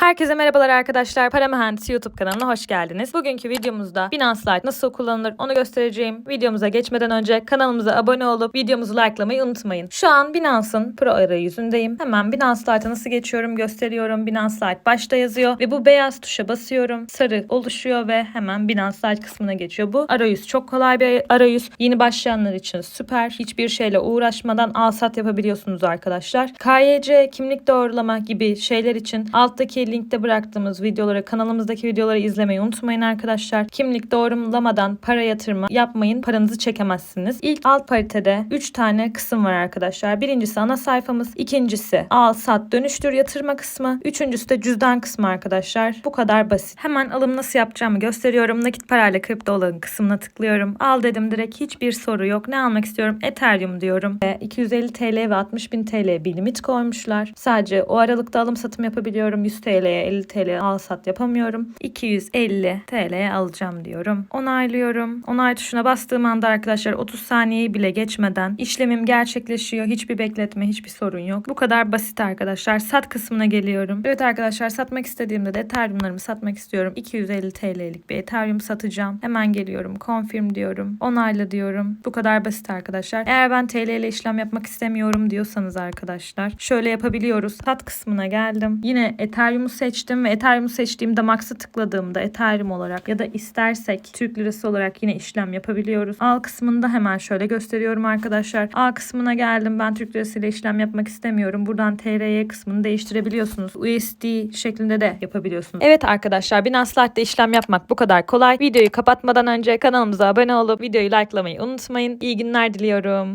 Herkese merhabalar arkadaşlar. Para Mühendisi YouTube kanalına hoş geldiniz. Bugünkü videomuzda Binance Lite nasıl kullanılır onu göstereceğim. Videomuza geçmeden önce kanalımıza abone olup videomuzu likelamayı unutmayın. Şu an Binance'ın Pro arayüzündeyim. Hemen Binance Lite'a nasıl geçiyorum gösteriyorum. Binance Lite başta yazıyor ve bu beyaz tuşa basıyorum. Sarı oluşuyor ve hemen Binance Lite kısmına geçiyor. Bu arayüz çok kolay bir arayüz. Yeni başlayanlar için süper. Hiçbir şeyle uğraşmadan al sat yapabiliyorsunuz arkadaşlar. KYC, kimlik doğrulama gibi şeyler için alttaki linkte bıraktığımız videoları, kanalımızdaki videoları izlemeyi unutmayın arkadaşlar. Kimlik doğrulamadan para yatırma yapmayın. Paranızı çekemezsiniz. İlk alt paritede 3 tane kısım var arkadaşlar. Birincisi ana sayfamız. ikincisi al, sat, dönüştür yatırma kısmı. Üçüncüsü de cüzdan kısmı arkadaşlar. Bu kadar basit. Hemen alım nasıl yapacağımı gösteriyorum. Nakit parayla kripto olan kısmına tıklıyorum. Al dedim direkt hiçbir soru yok. Ne almak istiyorum? Ethereum diyorum. Ve 250 TL ve 60 bin TL bir limit koymuşlar. Sadece o aralıkta alım satım yapabiliyorum. 100 TL'ye 50 TL al sat yapamıyorum. 250 TL'ye alacağım diyorum. Onaylıyorum. Onay tuşuna bastığım anda arkadaşlar 30 saniyeyi bile geçmeden işlemim gerçekleşiyor. Hiçbir bekletme, hiçbir sorun yok. Bu kadar basit arkadaşlar. Sat kısmına geliyorum. Evet arkadaşlar satmak istediğimde de Ethereum'larımı satmak istiyorum. 250 TL'lik bir Ethereum satacağım. Hemen geliyorum. Confirm diyorum. Onayla diyorum. Bu kadar basit arkadaşlar. Eğer ben TL ile işlem yapmak istemiyorum diyorsanız arkadaşlar şöyle yapabiliyoruz. Sat kısmına geldim. Yine Ethereum'u seçtim ve Ethereum'u seçtiğimde Max'a tıkladığımda Ethereum olarak ya da istersek Türk lirası olarak yine işlem yapabiliyoruz. Al kısmında hemen şöyle gösteriyorum arkadaşlar. A kısmına geldim. Ben Türk lirası ile işlem yapmak istemiyorum. Buradan TRY kısmını değiştirebiliyorsunuz. USD şeklinde de yapabiliyorsunuz. Evet arkadaşlar Binance Lite'de işlem yapmak bu kadar kolay. Videoyu kapatmadan önce kanalımıza abone olup videoyu likelamayı unutmayın. İyi günler diliyorum.